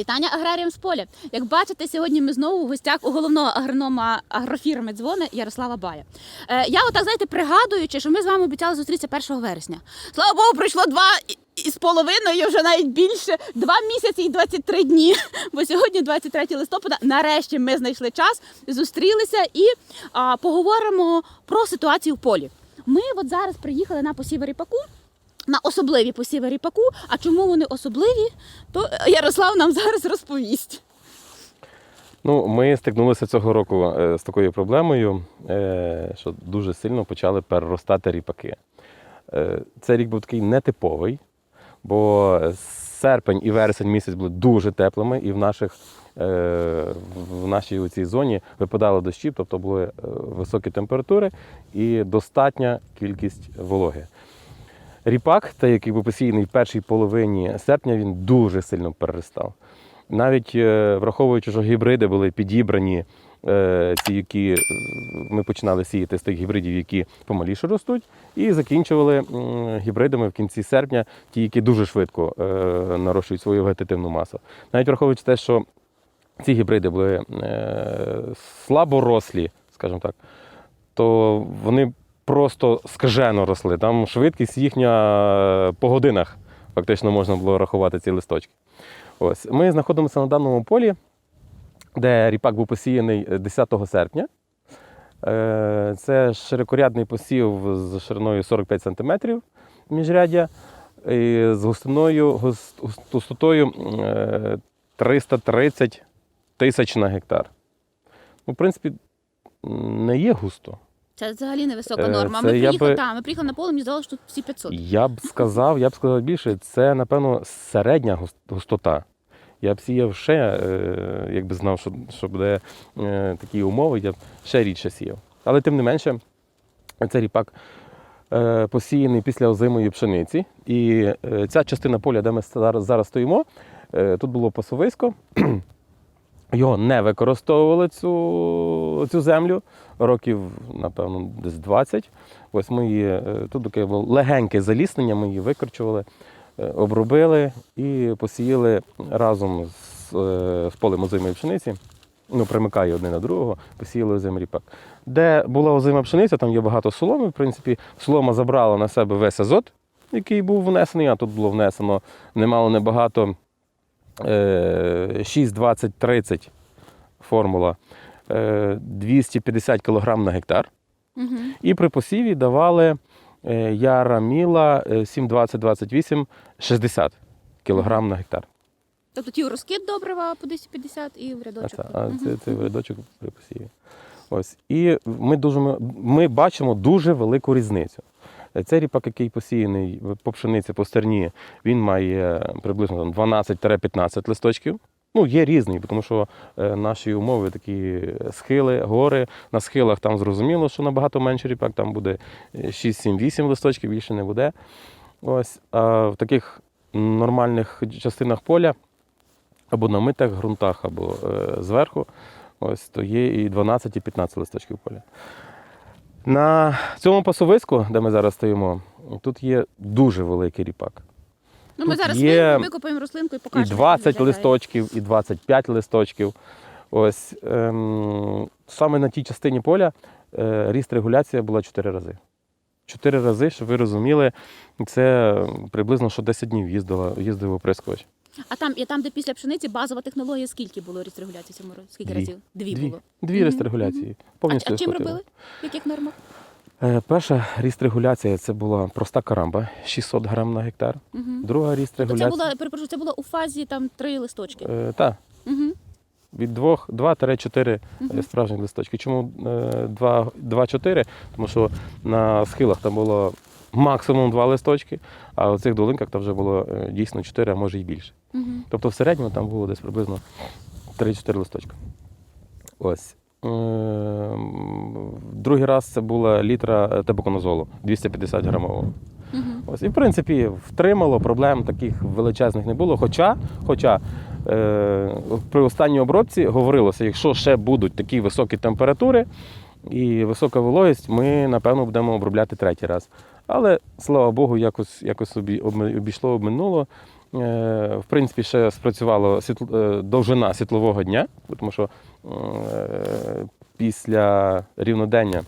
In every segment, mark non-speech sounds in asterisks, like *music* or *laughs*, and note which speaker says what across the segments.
Speaker 1: Вітання аграріям з поля. Як бачите, сьогодні ми знову в гостях у головного агронома агрофірми дзвони Ярослава Бая. Е, я отак знаєте, пригадуючи, що ми з вами обіцяли зустрітися 1 вересня. Слава Богу, пройшло два і- і з половиною, вже навіть більше, два місяці і 23 дні. *laughs* Бо сьогодні, 23 листопада, нарешті ми знайшли час, зустрілися і а, поговоримо про ситуацію в полі. Ми от зараз приїхали на посів ріпаку. На особливі посіви ріпаку. А чому вони особливі, то Ярослав нам зараз розповість.
Speaker 2: Ну, ми стикнулися цього року е, з такою проблемою, е, що дуже сильно почали переростати ріпаки. Е, Цей рік був такий нетиповий, бо серпень і вересень місяць були дуже теплими, і в наших е, в нашій цій зоні випадали дощі, тобто були е, високі температури і достатня кількість вологи. Ріпак, той, який був посіяний в першій половині серпня, він дуже сильно переростав. Навіть е, враховуючи, що гібриди були підібрані, е, ті, які е, ми починали сіяти з тих гібридів, які помаліше ростуть, і закінчували гібридами в кінці серпня, ті, які дуже швидко нарощують свою вегетативну масу. Навіть враховуючи те, що ці гібриди були слаборослі, скажімо так, то вони просто скажено росли. Там швидкість їхня е, по годинах фактично можна було рахувати ці листочки. Ось. Ми знаходимося на даному полі, де ріпак був посіяний 10 серпня. Е, Це широкорядний посів з шириною 45 см міжряддя і з густиною, гус- гус- густотою е, 330 тисяч на гектар. Ну, в принципі, не є густо.
Speaker 1: Це взагалі невисока
Speaker 2: Е,
Speaker 1: норма.
Speaker 2: це
Speaker 1: Ми приїхали,
Speaker 2: би-
Speaker 1: та, ми приїхали на поле, мені здалося, що тут всі 500.
Speaker 2: Я б сказав, я б сказав більше, це, напевно, середня густота. Я б сіяв ще, е, якби знав, що, що буде е, такі умови, я б ще рідше сіяв. Але тим не менше, цей ріпак е, посіяний після озимої пшениці. І е, ця частина поля, де ми зараз, зараз стоїмо, е, тут було пасовисько. Його не використовували цю, цю землю років, напевно, десь 20. Ось ми її, е, тут таке легеньке заліснення, ми її викорчували, е, обробили і посіяли разом з, е, з полем озимої пшениці. Ну, примикає одне на другого, посіяли озимий ріпак. Де була озима пшениця, там є багато соломи. В принципі, солома забрала на себе весь азот, який був внесений, а тут було внесено немало небагато 6, 20, 30 формула, е, 250 кг на гектар.
Speaker 1: Угу.
Speaker 2: І при посіві давали е, яра міла е, 7, 20, 28, 60 кг на гектар.
Speaker 1: Тобто ті розкид добрива по 250 і в рядочок.
Speaker 2: а це, це рядочок при посіві. Ось. І ми, дуже, ми бачимо дуже велику різницю. Е, Цей ріпак, який посіяний по пшениці, по стерні, він має приблизно 12-15 листочків. Ну, є різний, тому що е, наші умови такі схили, гори. На схилах там зрозуміло, що набагато менше ріпак, там буде 6-7-8 листочків, більше не буде. Ось. А в таких нормальних частинах поля або на митих ґрунтах, або е, зверху, ось то є і 12, і 15 листочків поля. На цьому пасовиску, де ми зараз стоїмо, тут є дуже великий ріпак.
Speaker 1: Ну, ми
Speaker 2: тут
Speaker 1: зараз
Speaker 2: є
Speaker 1: викопаємо рослинку і
Speaker 2: І
Speaker 1: покажемо. як
Speaker 2: 20
Speaker 1: виглядає.
Speaker 2: листочків, і 25 листочків. Ось ем, саме на тій частині поля е, ріст регуляція була 4 рази. 4 рази, щоб ви розуміли, це приблизно що 10 днів їздила, їздив оприскувач.
Speaker 1: А там, і там, де після пшениці, базова технологія, скільки було ріст регуляції цьому році? Скільки
Speaker 2: Дві.
Speaker 1: разів? Дві,
Speaker 2: Дві,
Speaker 1: було.
Speaker 2: Дві
Speaker 1: Мгм,
Speaker 2: ріст регуляції.
Speaker 1: А, а чим
Speaker 2: схватило.
Speaker 1: робили? В яких нормах?
Speaker 2: Е, Перша ріст регуляція це була проста карамба 600 грам на гектар.
Speaker 1: Угу.
Speaker 2: Друга ріст
Speaker 1: Тобто це була, перепрошую, це була у фазі там три листочки.
Speaker 2: Е, та,
Speaker 1: Угу.
Speaker 2: від 2-4
Speaker 1: Мгм.
Speaker 2: справжніх листочки. Чому 2-4? Тому що на схилах там було максимум 2 листочки, а у цих долинках там вже було е, дійсно 4, а може і більше.
Speaker 1: Угу.
Speaker 2: Тобто в середньому там було десь приблизно 3-4 листочка. Ось. Ем, Другий раз це була літра тебуконозолу 250 грамового.
Speaker 1: Угу.
Speaker 2: Ось, і в принципі втримало, проблем таких величезних не було. Хоча, хоча е, при останній обробці говорилося, якщо ще будуть такі високі температури і висока вологість, ми напевно будемо обробляти третій раз. Але слава Богу, якось, якось обі- обми- обійшло, обминуло. Е, В принципі, ще спрацювала е, довжина світлового дня, тому що е, після рівнодення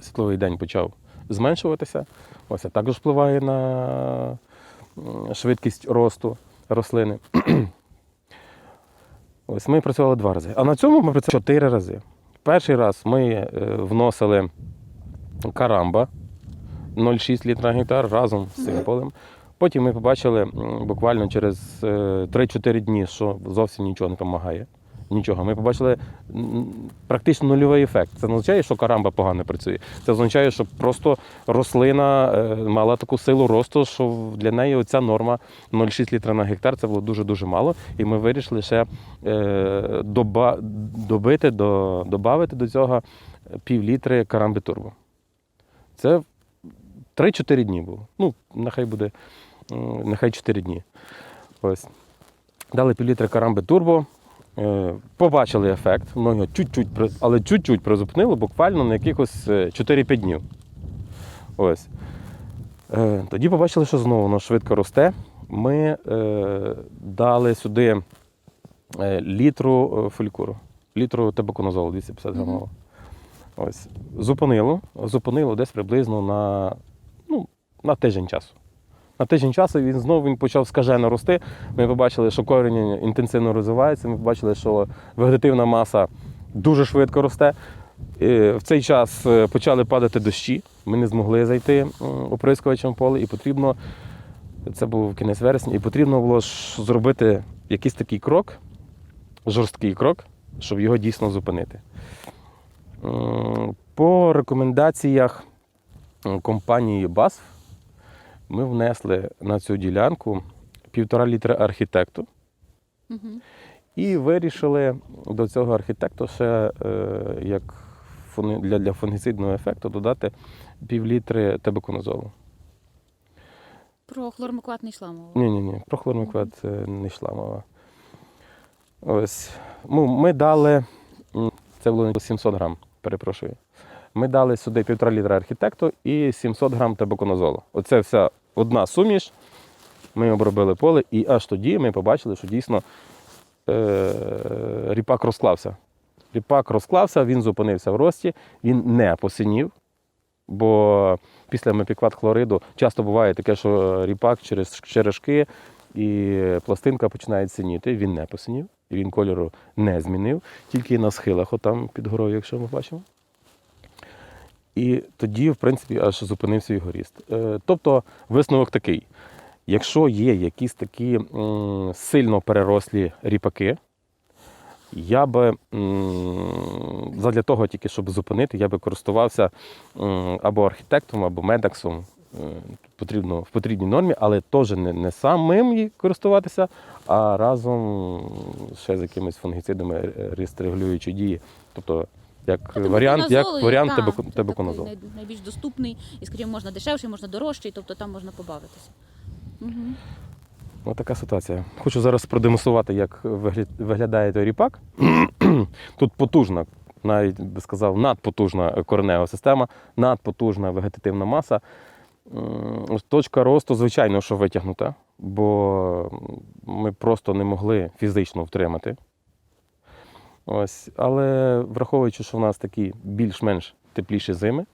Speaker 2: світловий день почав зменшуватися. Ось це також впливає на швидкість росту рослини. *clears throat* Ось ми працювали два рази. А на цьому ми працювали чотири рази. Перший раз ми вносили карамба 0,6 літра на гектар разом з цим полем. Потім ми побачили буквально через е, 3-4 дні, що зовсім нічого не допомагає. Нічого. Ми побачили практично нульовий ефект. Це не означає, що карамба погано працює. Це означає, що просто рослина е, мала таку силу росту, що для неї оця норма 0,6 літра на гектар це було дуже-дуже мало. І ми вирішили ще е, доба, добити, до, добавити до цього пів літри карамби турбо. Це 3-4 дні було. Ну, нехай буде, нехай 4 дні. Ось. Дали пів літра карамби турбо. Е, Побачили ефект, воно його чуть-чуть, але чуть-чуть призупинило, буквально на якихось е, 4-5 днів. Ось. Е, Тоді побачили, що знову воно швидко росте. Ми е, дали сюди е, літру е, фолікуру, літру табаконозолу 250
Speaker 1: Мгм.
Speaker 2: грамового. Ось. Зупинило. Зупинило десь приблизно на, на тиждень часу. На тиждень часу він знову він почав скажено рости. Ми побачили, що корінь інтенсивно розвивається. Ми побачили, що вегетативна маса дуже швидко росте. В цей час е, почали падати дощі. Ми не змогли зайти оприскувачем поле, і потрібно, це був кінець вересня, і потрібно було ж зробити якийсь такий крок, жорсткий крок, щоб його дійсно зупинити. По рекомендаціях компанії BASF ми внесли на цю ділянку півтора літра архітекту і вирішили до цього архітекту ще е, як для, для фунгіцидного ефекту додати пів літри тебеконозолу.
Speaker 1: Про хлормикват не йшла мова.
Speaker 2: Ні, ні, ні, про хлормиквет е, не йшла мова. Ось. Ну, ми дали, це було 700 грам, перепрошую. Ми дали сюди півтора літра архітекту і 700 грам тебеконозолу. Оце вся одна суміш. Ми обробили поле, і аж тоді ми побачили, що дійсно е, ріпак розклався. Ріпак розклався, він зупинився в рості, він не посинів. Бо після мепікват хлориду часто буває таке, що ріпак через черешки і пластинка починає синіти. Він не посинів, він кольору не змінив, тільки на схилах, отам під горою, якщо ми бачимо. І тоді, в принципі, аж зупинився його ріст. Е, Тобто висновок такий: якщо є якісь такі сильно перерослі ріпаки, я би задля того, тільки щоб зупинити, я би користувався або архітектом, або медаксом. Е, Потрібно в потрібній нормі, але теж не, не самим користуватися, а разом ще з якимись фунгіцидами е, регулюючої дії. Тобто, як
Speaker 1: Ну,
Speaker 2: варіант, як варіант тебеко-
Speaker 1: це
Speaker 2: тебеконозол.
Speaker 1: такий Найбільш доступний, і, скажімо, можна дешевший, можна дорожчий, тобто там можна побавитися. Угу.
Speaker 2: Ось така ситуація. Хочу зараз продемонструвати, як виглядає той ріпак. *clears throat* Тут потужна, навіть би сказав, надпотужна коренева система, надпотужна вегетативна маса. Точка росту, звичайно, що витягнута, бо ми просто не могли фізично втримати. Ось. Але враховуючи, що в нас такі більш-менш тепліші зими,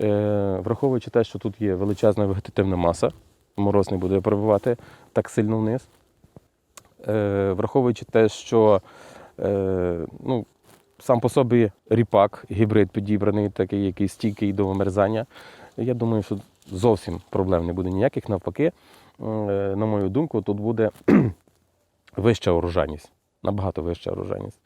Speaker 2: е, враховуючи те, що тут є величезна вегетативна маса, мороз не буде пробивати так сильно вниз. Е, враховуючи те, що е, ну, сам по собі ріпак, гібрид підібраний, такий, який стійкий до вимерзання, я думаю, що зовсім проблем не буде ніяких. Навпаки, е, на мою думку, тут буде *clears throat* вища урожайність, набагато вища урожайність.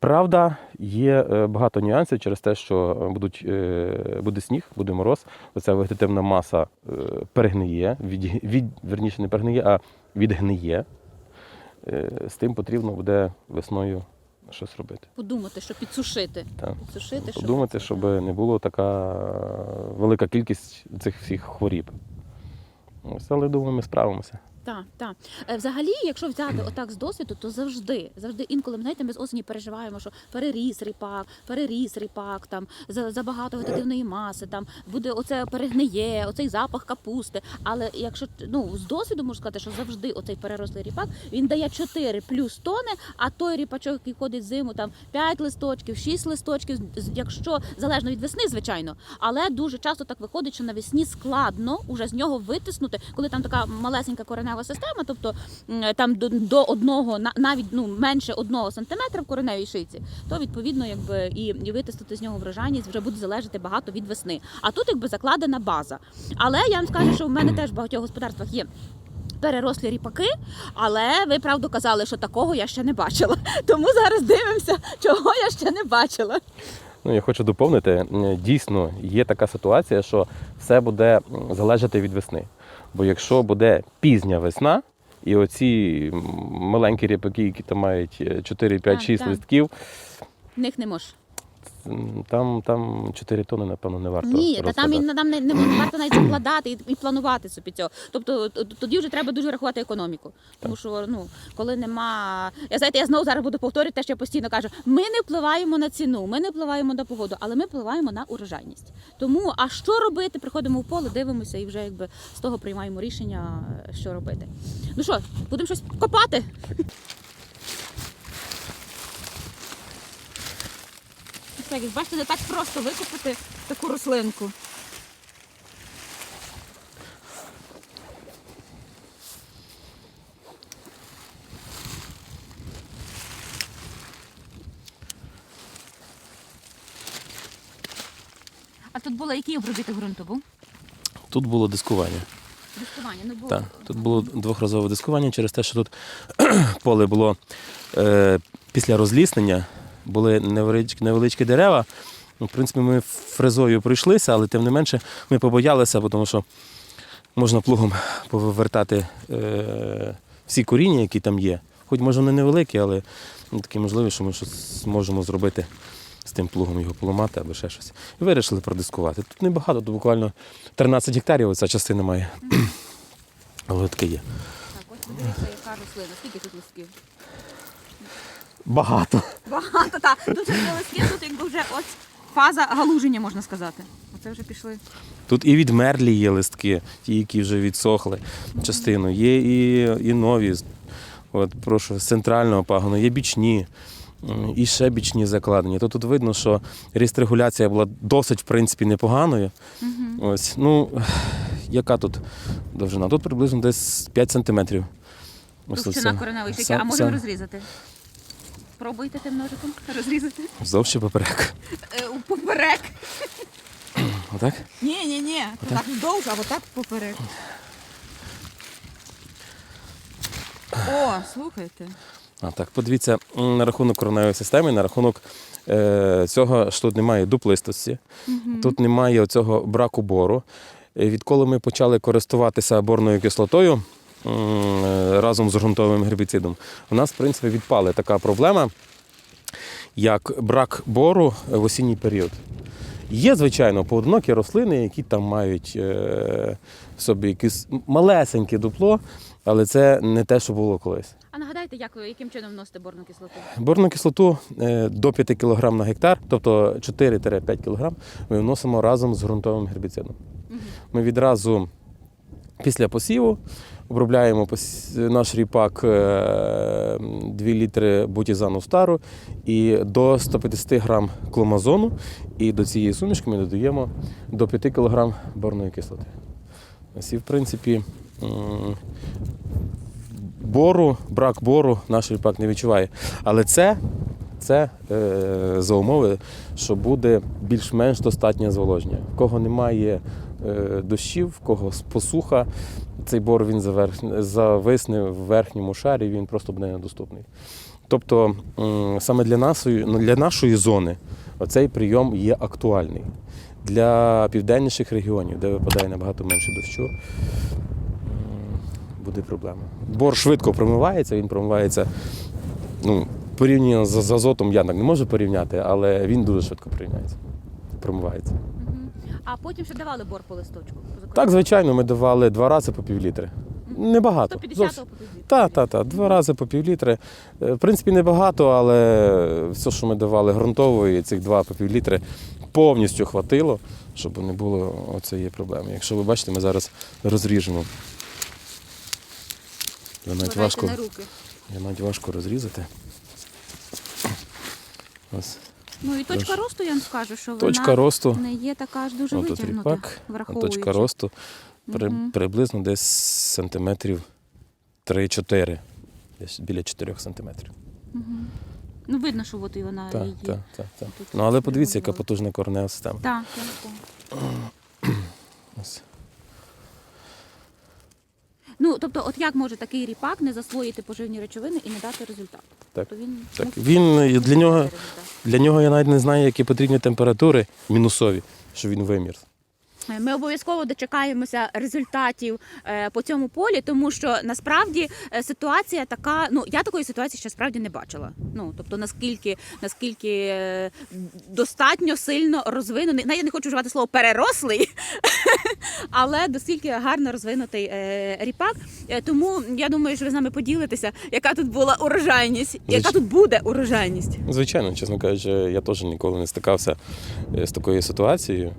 Speaker 2: Правда, є е, багато нюансів через те, що будуть, е, буде сніг, буде мороз, оця вегетативна маса е, перегниє, від, від, верніше не перегниє, а відгниє. Е, З тим потрібно буде весною щось робити.
Speaker 1: Подумати, що підсушити.
Speaker 2: Так.
Speaker 1: Підсушити,
Speaker 2: Подумати,
Speaker 1: це,
Speaker 2: щоб не було така велика кількість цих всіх хворіб. Ось, але думаю, ми справимося.
Speaker 1: Так, так. Е, Взагалі, якщо взяти отак з досвіду, то завжди, завжди інколи ми, знаєте, ми з осені переживаємо, що переріс ріпак, переріс ріпак, там за- забагато вегетативної маси, там буде оце перегниє, оцей запах капусти. Але якщо ну з досвіду можу сказати, що завжди оцей перерослий ріпак він дає 4 плюс тони, а той ріпачок, який ходить зиму, там 5 листочків, 6 листочків, якщо залежно від весни, звичайно. Але дуже часто так виходить, що навесні складно уже з нього витиснути, коли там така малесенька коренева система, тобто там до, до одного, навіть ну менше одного сантиметра в кореневій шиці, то відповідно, якби і, і витиснути з нього врожайність вже буде залежати багато від весни. А тут якби закладена база. Але я вам скажу, що в мене теж в багатьох господарствах є. Перерослі ріпаки, але ви правду казали, що такого я ще не бачила. *laughs* Тому зараз дивимося, чого я ще не бачила.
Speaker 2: Ну, я хочу доповнити, дійсно є така ситуація, що все буде залежати від весни. Бо якщо буде пізня весна, і оці маленькі ріпаки, які там мають е, 4, 5, 6
Speaker 1: так.
Speaker 2: листків,
Speaker 1: В них не можеш.
Speaker 2: Там, там 4 тони, напевно, не варто.
Speaker 1: Ні, та там, і, там не, не варто навіть закладати і, і планувати собі цього. Тобто тоді вже треба дуже рахувати економіку. Тому що ну, коли нема. Я знаєте, я знову зараз буду повторювати те, що я постійно кажу: ми не впливаємо на ціну, ми не впливаємо на погоду, але ми впливаємо на урожайність. Тому а що робити? Приходимо в поле, дивимося і вже якби з того приймаємо рішення, що робити. Ну що, будемо щось копати? Як бачите, не так просто викопати таку рослинку. А тут було який обробіток ґрунту був?
Speaker 2: Тут було дискування.
Speaker 1: Дискування, ну було.
Speaker 2: Так, тут було двохразове дискування через те, що тут *clears throat* поле було е, після розліснення, були невеличкі, невеличкі дерева. Ну, В принципі, ми фрезою пройшлися, але тим не менше ми побоялися, тому що можна плугом повертати е, всі коріння, які там є. Хоч може вони невеликі, але ну, такі можливі, що ми щось зможемо зробити з тим плугом, його поламати або ще щось. І вирішили продискувати. Тут небагато, тут буквально 13 гектарів оця частина має. Але таке є.
Speaker 1: Так, ось подивіться, яка рослина. Скільки тут листків?
Speaker 2: Багато.
Speaker 1: Багато, так. Тут вже листки, тут якби вже ось фаза галуження, можна сказати. Оце вже пішли.
Speaker 2: Тут і відмерлі є листки, ті, які вже відсохли частину. Є і, і нові. От, прошу, з центрального пагону, є бічні. І ще бічні закладені. То тут видно, що регуляція була досить, в принципі, непоганою. Ось, ну, яка тут довжина? Тут приблизно десь 5 сантиметрів.
Speaker 1: Товщина кореневої шийки. А
Speaker 2: сам-
Speaker 1: розрізати? Пробуйте тим ножиком розрізати.
Speaker 2: Вздовж чи поперек.
Speaker 1: Е, поперек. *clears throat*
Speaker 2: Отак?
Speaker 1: Ні, ні, ні. Так вдовж, а отак поперек. О, слухайте.
Speaker 2: А так, подивіться на рахунок коронавої системи, на рахунок е, цього, що тут немає дуплистості, тут немає цього браку бору. Е, Відколи ми почали користуватися борною кислотою разом з ґрунтовим гербіцидом, у нас, в принципі, відпала така проблема, як брак бору в осінній період. Є, звичайно, поодинокі рослини, які там мають е, в собі якесь малесеньке дупло, але це не те, що було колись.
Speaker 1: А нагадайте, як ви яким чином вносите борну кислоту?
Speaker 2: Борну кислоту е, до 5 кг на гектар, тобто 4-5 кг, ми вносимо разом з ґрунтовим гербіцидом. Ми відразу після посіву обробляємо наш ріпак е, 2 літри бутізану стару і до 150 грам кломазону. І до цієї сумішки ми додаємо до 5 кг борної кислоти. Ось і в принципі. бору, брак бору наш ріпак не відчуває. Але це, це е, за умови, що буде більш-менш достатнє зволоження. В кого немає е, дощів, в кого посуха, цей бор він зависне в верхньому шарі, він просто буде недоступний. Тобто саме для нашої, ну, для нашої зони оцей прийом є актуальний. Для південніших регіонів, де випадає набагато менше дощу, буде проблема. Бор швидко промивається, він промивається. Ну, порівняно з азотом я так не можу порівняти, але він дуже швидко порівняється. Промивається.
Speaker 1: А потім ще давали бор по листочку.
Speaker 2: Так, звичайно, ми давали два рази по пів літри. Небагато.
Speaker 1: 150
Speaker 2: Зовсім.
Speaker 1: по півлітра.
Speaker 2: Так, так, так. Два рази по півлітри. Е, В принципі, небагато, але все, що ми давали ґрунтової, цих два по півлітри повністю хватило, щоб не було оцієї проблеми. Якщо ви бачите, ми зараз розріжемо. Я навіть важко,
Speaker 1: на руки.
Speaker 2: я навіть важко розрізати. Ось.
Speaker 1: Ну і точка
Speaker 2: Тож,
Speaker 1: росту, я вам скажу, що
Speaker 2: Точка
Speaker 1: вона
Speaker 2: росту.
Speaker 1: не є така аж дуже витягнута,
Speaker 2: ріпак,
Speaker 1: враховуючи.
Speaker 2: точка росту при,
Speaker 1: Мгм.
Speaker 2: приблизно десь сантиметрів 3-4. Десь біля 4 сантиметрів.
Speaker 1: Мгм. Ну видно, що от і вона
Speaker 2: Так,
Speaker 1: її.
Speaker 2: так, так, так.
Speaker 1: тут
Speaker 2: Ну але подивіться, яка потужна коренева система.
Speaker 1: Так, так, так.
Speaker 2: Ось.
Speaker 1: Ну, тобто, от як може такий ріпак не засвоїти поживні речовини і не дати результат?
Speaker 2: Так.
Speaker 1: Тобто він
Speaker 2: Так,
Speaker 1: мусить
Speaker 2: він е, для нього, для нього я навіть не знаю, які потрібні температури мінусові, щоб він вимір.
Speaker 1: Ми обов'язково дочекаємося результатів е, по цьому полі, тому що насправді е, ситуація така. Ну я такої ситуації ще справді не бачила. Ну тобто, наскільки наскільки е, достатньо сильно розвинений, навіть я не хочу вживати слово перерослий, *laughs* але наскільки гарно розвинутий е, ріпак. Е, тому я думаю, що ви з нами поділитеся, яка тут була урожайність, яка тут буде урожайність.
Speaker 2: Звичайно, чесно кажучи, я теж ніколи не стикався е, з такою ситуацією,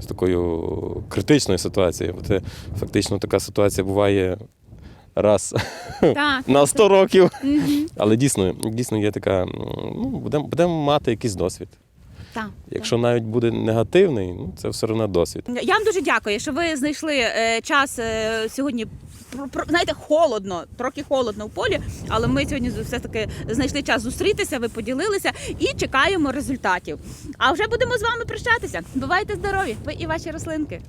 Speaker 2: з такою критичною ситуацією. Бо це фактично така ситуація буває раз
Speaker 1: Так. *laughs*
Speaker 2: на 100 років. Але дійсно, дійсно є така, ну, будемо будемо мати якийсь досвід.
Speaker 1: Так.
Speaker 2: Якщо навіть буде негативний, ну це все одно досвід.
Speaker 1: Я вам дуже дякую, що ви знайшли е, час е, сьогодні. Про- про- Знаєте, холодно, трохи холодно в полі, але ми сьогодні все таки знайшли час зустрітися, ви поділилися і чекаємо результатів. А вже будемо з вами прощатися. Бувайте здорові, ви і ваші рослинки.